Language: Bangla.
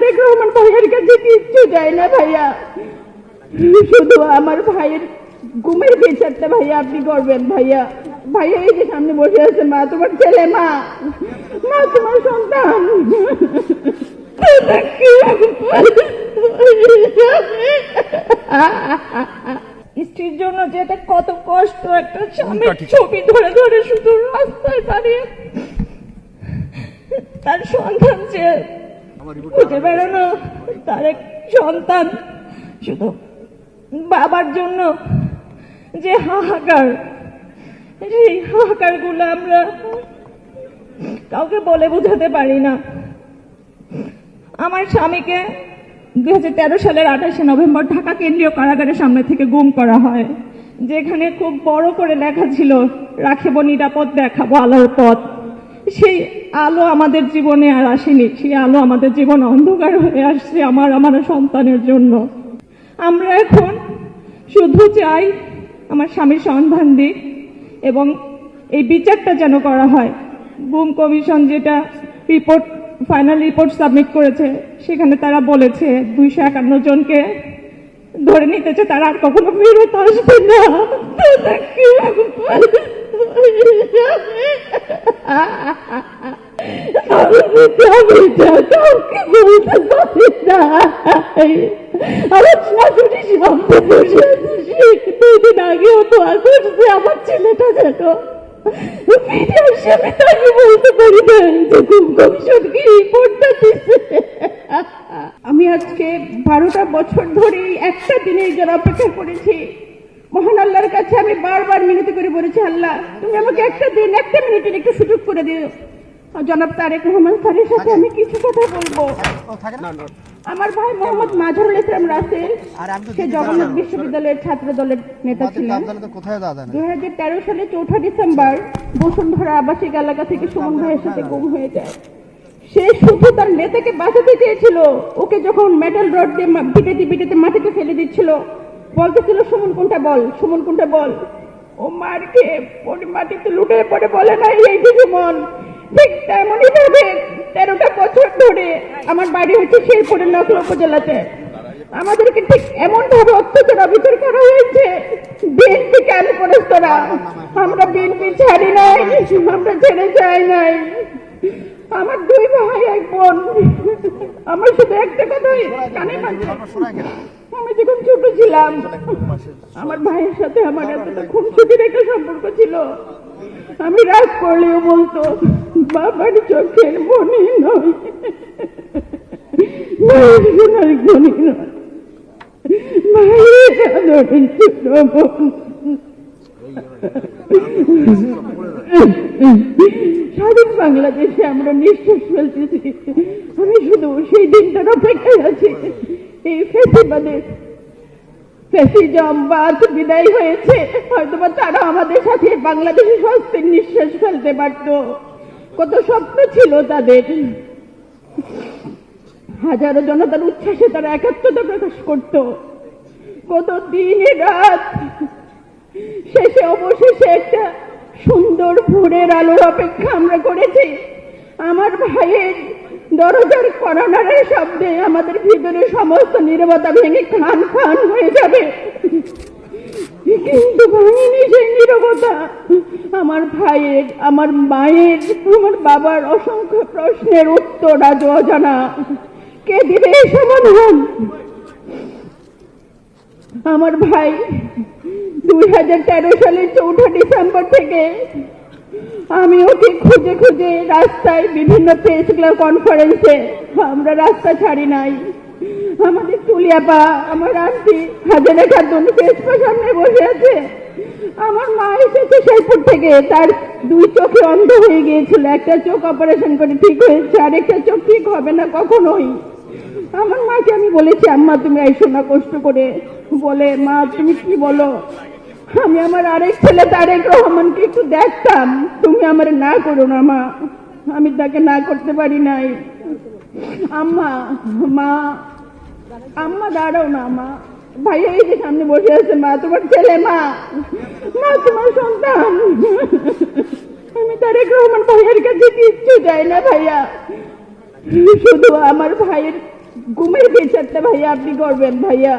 তারেক রহমান ভাইয়ের কাছে কিচ্ছু চাই না ভাইয়া। শুধু আমার ভাইয়ের ঘুমের বিচারটা ভাইয়া আপনি করবেন ভাইয়া। ভাইয়া এই যে সামনে বসে আছে মা তোমার ছেলে মা। মা তোমার সন্তান। স্ত্রীর জন্য যেটা কত কষ্ট একটা স্বামীর ছবি ধরে ধরে শুধু রাস্তায় দাঁড়িয়ে তার সন্তান যে তার এক সন্তান, শুধু বাবার জন্য যে হাহাকার, সেই হাহাকারগুলো আমরা কাউকে বলে বোঝাতে পারি না। আমার স্বামীকে দুই হাজার তেরো সালের আঠাশে নভেম্বর ঢাকা কেন্দ্রীয় কারাগারের সামনে থেকে গুম করা হয়, যেখানে খুব বড় করে লেখা ছিল রাখিব নিরাপদ দেখাবো আলোর পথ। সেই আলো আমাদের জীবনে আর আসেনি, সেই আলো আমাদের জীবন অন্ধকার হয়ে আসছে আমার আমার সন্তানের জন্য। আমরা এখন শুধু চাই আমার স্বামীর সন্ধান দিক এবং এই বিচারটা যেন করা হয়। বুম কমিশন যেটা রিপোর্ট ফাইনাল রিপোর্ট সাবমিট করেছে, সেখানে তারা বলেছে দুইশো একান্ন জনকে ধরে নিতেছে, তারা আর কখনো ফেরত আসবে না। আমার শাশুড়ি সামনে বসে আছে সে দুদিন আগেও তো করছে আমার ছেলেটা যেন আমি তাকে বলতে পারি না আমি আজকে বারোটা বছর ধরে একটা দিনের জন্য অপেক্ষা করেছি। মহান আল্লাহর কাছে আমি বারবার মিনতি করে বলেছি আল্লাহ তুমি আমাকে একটা দিন একটা মিনিটের একটু সুযোগ করে দিও। জনাব তারেক রহমান স্যারের সাথে আমি কিছু কথা বলব। আমার ভাই মোহাম্মদ মাঝারুল ইসলাম রাসেল সে জগন্নাথ বিশ্ববিদ্যালয়ের ছাত্র দলের নেতা ছিলেন। আপনারা তো কোথায় দাদা দুই হাজার তেরো সালে চৌঠা ডিসেম্বর বসুন্ধরা আবাসিক এলাকা থেকে সুমন ভাইয়ের সাথে গুম হয়ে যায়। সে শুধু তার নেতাকে বাঁচাতে চেয়েছিল ওকে যখন মেটাল রড দিয়ে পিটাতে পিটাতে মাটিতে ফেলে দিচ্ছিল। বলতেছিল সুমন কোনটা বল, সুমন কোনটা বল? ও মার খেয়ে মাটিতে লুটে পড়ে বলে না এই যে সুমন ঠিক তেমনই ভাবে তেরোটা বছর ধরে আমার বাড়ি হচ্ছে শেরপুরের নকলা উপজেলাতে। আমাদেরকে ঠিক এমন ভাবে অত্যাচার অবিচার করা হয়েছে, বিএনপি কেন করেছ তোরা আমরা বিএনপি ছাড়ি নাই, আমরা ছেড়ে যাই নাই। আমার দুই ভাই, এক বোন। আমার শুধু একটা কথাই, কানে বাজছে। আমি যখন ছোট ছিলাম আমার ভাইয়ের সাথে আমার এতটা খুনসুটির একটা সম্পর্ক ছিল। আমি রাগ করলেও বলতো বাবার চোখের মনে নয়। ভাইয়ের মনে নয় ভাইয়ের আদরের ছোট বোন। স্বাধীন বাংলাদেশে আমরা নিঃশ্বাস ফেলতেছি। আমি শুধু সেই দিনটার অপেক্ষায় আছি। এই ফেসিবাদের ফেসিজম বাদ বিদায় হয়েছে। হয়তোবা তারা আমাদের সাথে বাংলাদেশে স্বস্তির নিঃশ্বাস ফেলতে পারত। কত স্বপ্ন ছিল তাদের। হাজারো জনতার উচ্ছ্বাসে তারা একাত্মতা প্রকাশ করত। কত দিন রাত শেষে অবশেষে একটা সুন্দর ভোরের আলোর অপেক্ষা আমরা করেছি। আমার ভাইয়ের দরজার করোনারের শব্দে আমাদের ভিতরে সমস্ত নীরবতা ভেঙে খান খান হয়ে যাবে। কিন্তু ভাঙেনি সেই নীরবতা, আমার ভাইয়ের, আমার মায়ের, আমার বাবার অসংখ্য প্রশ্নের উত্তর আজ অজানা। কে দিবে এই সমাধান? আমার ভাই দুই হাজার তেরো সালের চৌঠা ডিসেম্বর থেকে আমি ওকে খুঁজে খুঁজে রাস্তায় বিভিন্ন প্রেস ক্লাব কনফারেন্সে আমরা রাস্তা ছাড়ি নাই। আমাদের তুলিয়াপা আমার আন্টি হাজারে খাতুন পেসপা সামনে বসে আছে। আমার মা এসেছে শেরপুর থেকে, তার দুই চোখে অন্ধ হয়ে গিয়েছিল। একটা চোখ অপারেশন করে ঠিক হয়েছে, আর একটা চোখ ঠিক হবে না কখনোই। আমার মাকে আমি বলেছি, আম্মা, তুমি আইসো না কষ্ট করে। বলে, মা, তুমি কি বলো? আমি আমার আরেক ছেলে, তারেক রহমানকে একটু দেখতাম। তুমি আমার না করো না, মা। আমি তাকে না করতে পারি নাই। আম্মা, মা, আম্মা, দাঁড়াও না, মা। ভাইয়া এই যে সামনে বসে আছে, মা, তোমার ছেলে, মা। মা, তোমার সন্তান। আমি তারেক রহমান ভাইয়ের কাছে কিচ্ছু যাই না, ভাইয়া। শুধু আমার ভাইয়ের ঘুমের বিচারটা ভাইয়া, আপনি করবেন, ভাইয়া।